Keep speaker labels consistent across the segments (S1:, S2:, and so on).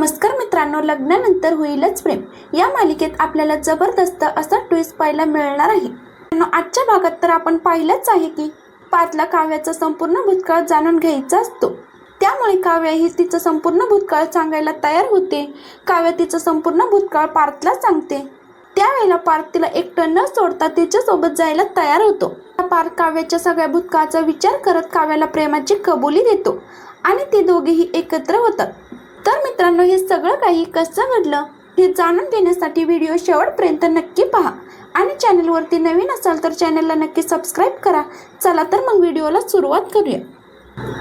S1: नमस्कार मित्रांनो लग्नानंतर होईलच प्रेम. या मालिकेत आपल्याला जबरदस्त असा ट्विस्ट पाहायला मिळणार आहे. आजच्या भागात तर आपण पाहिलंच आहे की पार्थला काव्याचा संपूर्ण भूतकाळ जाणून घ्यायचा असतो. त्यामुळे काव्य ही तिचं संपूर्ण भूतकाळ सांगायला तयार होते. काव्य तिचं संपूर्ण भूतकाळ पार्थला सांगते. त्यावेळेला पार्थ तिला एकटं न सोडता तिच्यासोबत जायला तयार होतो. पार्थ काव्याच्या सगळ्या भूतकाळाचा विचार करत काव्याला प्रेमाची कबुली देतो. आणि ते दोघेही एकत्र होतात. तर मित्रांनो हे सगळं काही कसं घडलं हे जाणून घेण्यासाठी व्हिडिओ शेवटपर्यंत नक्की पहा. आणि चॅनलवरती नवीन असाल तर चॅनलला नक्की सबस्क्राईब करा. चला तर मग व्हिडिओला सुरुवात करूया.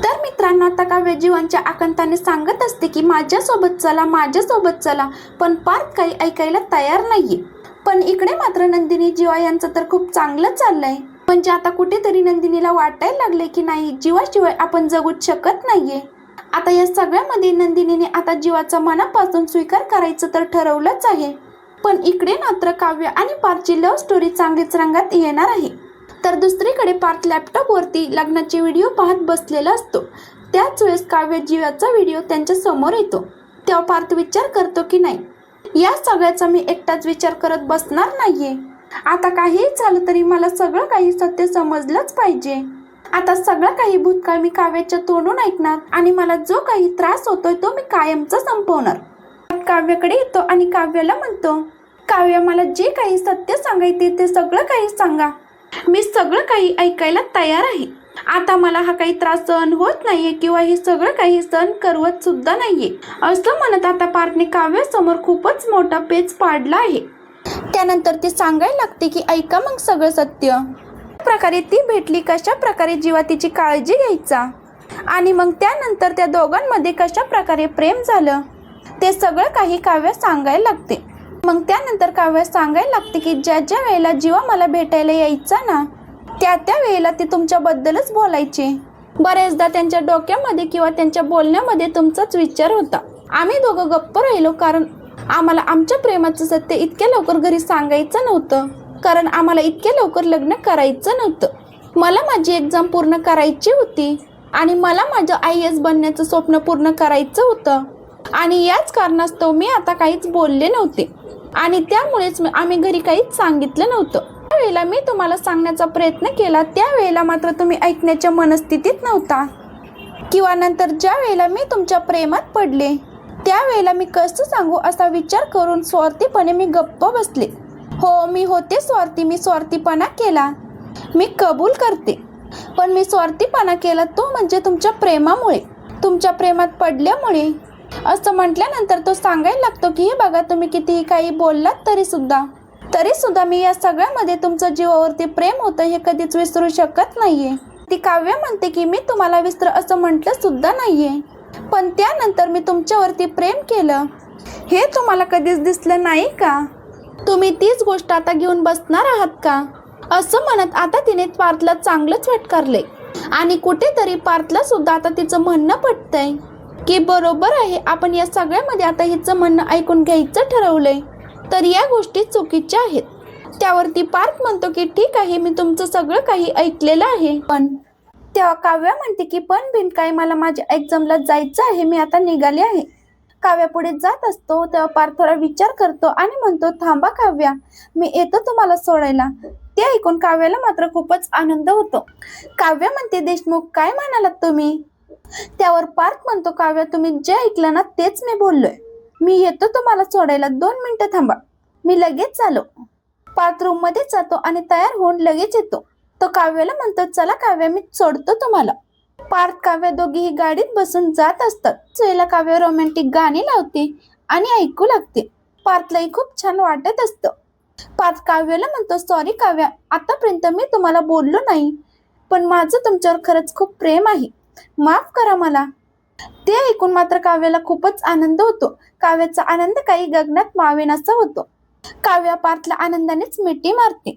S1: तर मित्रांनो आता काव्य जीवनच्या आकांताने सांगत असते की माझ्यासोबत चला माझ्यासोबत चला पण पार्थ काही ऐकायला तयार नाहीये. पण इकडे मात्र नंदिनी जीवा यांचं तर खूप चांगलं चाललंय. म्हणजे आता कुठेतरी नंदिनीला वाटायला लागले की नाही जीवाशिवाय आपण जगूच शकत नाहीये. आता या सगळ्यामध्ये नंदिनीने आता जीवाचा मनापासून स्वीकार करायचं तर ठरवलंच आहे. पण इकडे मात्र काव्य आणि पारची लव्ह स्टोरी चांगलीच रंगात येणार आहे. तर दुसरीकडे पार्थ लॅपटॉपवरती लग्नाचे व्हिडिओ पाहत बसलेला असतो. त्याच वेळेस काव्य जीवाचा व्हिडिओ त्यांच्यासमोर येतो. तेव्हा पार्थ विचार करतो की नाही या सगळ्याचा मी एकटाच विचार करत बसणार नाहीये. आता काहीही झालं तरी मला सगळं काही सत्य समजलंच पाहिजे. आता सगळं काही भूतकाळ मी काव्याच्या तोंडून ऐकणार आणि मला जो काही त्रास होतोय तो मी कायमचा संपवणार. काव्याकडे येतो आणि काव्याला म्हणतो काव्य मला जे काही सत्य सांगायचे ते सगळं काही सांगा. मी सगळं काही ऐकायला तयार आहे. आता मला हा काही त्रास सहन होत नाहीये किंवा हे सगळं काही सहन करवत सुद्धा नाहीये. असं म्हणत आता पार्थने काव्यासमोर खूपच मोठा पेच पाडला आहे. त्यानंतर ती सांगायला लागते की ऐका मग सगळं सत्य. प्रकारे ती भेटली कशा प्रकारे जीवा तिची काळजी घ्यायचा? आणि मग त्यानंतर त्या दोघांमध्ये कशा प्रकारे प्रेम झालं? ते सगळं काही काव्य सांगायला लागते. मग त्यानंतर काव्य सांगायला लागते की ज्या ज्या वेळेला जीवा मला भेटायला यायचा ना त्या त्या वेळेला ते तुमच्याबद्दलच बोलायचे. बरेचदा त्यांच्या डोक्यामध्ये किंवा त्यांच्या बोलण्यामध्ये तुमचाच विचार होता. आम्ही दोघं गप्प राहिलो कारण आम्हाला आमच्या प्रेमाचं सत्य इतक्या लवकर घरी सांगायचं नव्हतं. कारण आम्हाला इतक्या लवकर लग्न करायचं नव्हतं. मला माझी एक्झाम पूर्ण करायची होती आणि मला माझं आय एस बनण्याचं स्वप्न पूर्ण करायचं होतं. आणि याच कारणास्तव मी आता काहीच बोलले नव्हते. आणि त्यामुळेच आम्ही घरी काहीच सांगितलं नव्हतं. त्यावेळेला मी तुम्हाला सांगण्याचा प्रयत्न केला त्यावेळेला मात्र तुम्ही ऐकण्याच्या मनस्थितीत नव्हता. किंवा नंतर ज्या वेळेला मी तुमच्या प्रेमात पडले त्यावेळेला मी कसं सांगू असा विचार करून स्वार्थीपणे मी गप्प बसले. हो मी होते स्वार्थी. मी स्वार्थीपणा केला. मी कबूल करते. पण मी स्वार्थीपणा केला तो म्हणजे तुमच्या प्रेमामुळे. तुमच्या प्रेमात पडल्यामुळे. असं म्हटल्यानंतर तो सांगायला लागतो की हे बघा तुम्ही कितीही काही बोललात तरी सुद्धा तरी सुद्धा मी या सगळ्यामध्ये तुमचं जीवावरती प्रेम होतं हे कधीच विसरू शकत नाहीये. ती काव्य म्हणते की मी तुम्हाला विसर असं म्हटलं सुद्धा नाहीये. पण त्यानंतर मी तुमच्यावरती प्रेम केलं. हे तुम्हाला कधीच दिसलं नाही का? तुम्ही तीच गोष्ट आता घेऊन बसणार आहात का? असं म्हणत आता तिने पार्थला चांगलंच फटकारले आणि कुठेतरी पार्थला सुद्धा आता तिचं म्हणणं पटतंय. की बरोबर आहे आपण या सगळ्यामध्ये आता हिचं म्हणणं ऐकून घ्यायचं ठरवलंय. तर या गोष्टी चुकीच्या आहेत. त्यावरती पार्थ म्हणतो की ठीक आहे मी तुमचं सगळं काही ऐकलेलं आहे. पण तेव्हा काव्या म्हणते की पण बिन काय मला माझ्या एक्झामला जायचं आहे मी आता निघाले आहे. काव्या पुढे जात असतो तेव्हा पार्थ थोडा विचार करतो आणि म्हणतो थांबा काव्या मी येतो तुम्हाला सोडायला. ते ऐकून काव्याला मात्र खूपच आनंद होतो. काव्य म्हणते देशमुख काय म्हणालात तुम्ही? त्यावर पार्थ म्हणतो काव्य तुम्ही जे ऐकलं ना तेच मी बोललोय. मी येतो तुम्हाला सोडायला दोन मिनिटं थांबा. मी लगेच आलो पार्थ रूममध्ये जातो आणि तयार होऊन लगेच येतो. तो काव्याला म्हणतो चला काव्या मी सोडतो तुम्हाला. पार्थ काव्य दोघीही गाडीत बसून जात असतात. सुयला काव्य रोमॅन्टिक गाणी लावते आणि ऐकू लागते. पार्थलाही खूप छान वाटत असतं. पार्थ काव्याला म्हणतो सॉरी काव्या आतापर्यंत मी तुम्हाला बोललो नाही पण माझं तुमच्यावर खरंच खूप प्रेम आहे. माफ करा मला. ते ऐकून मात्र काव्याला खूपच आनंद होतो. काव्याचा आनंद काही गगनात मावेनासा होतो. काव्या पार्थला आनंदानेच मिठी मारते.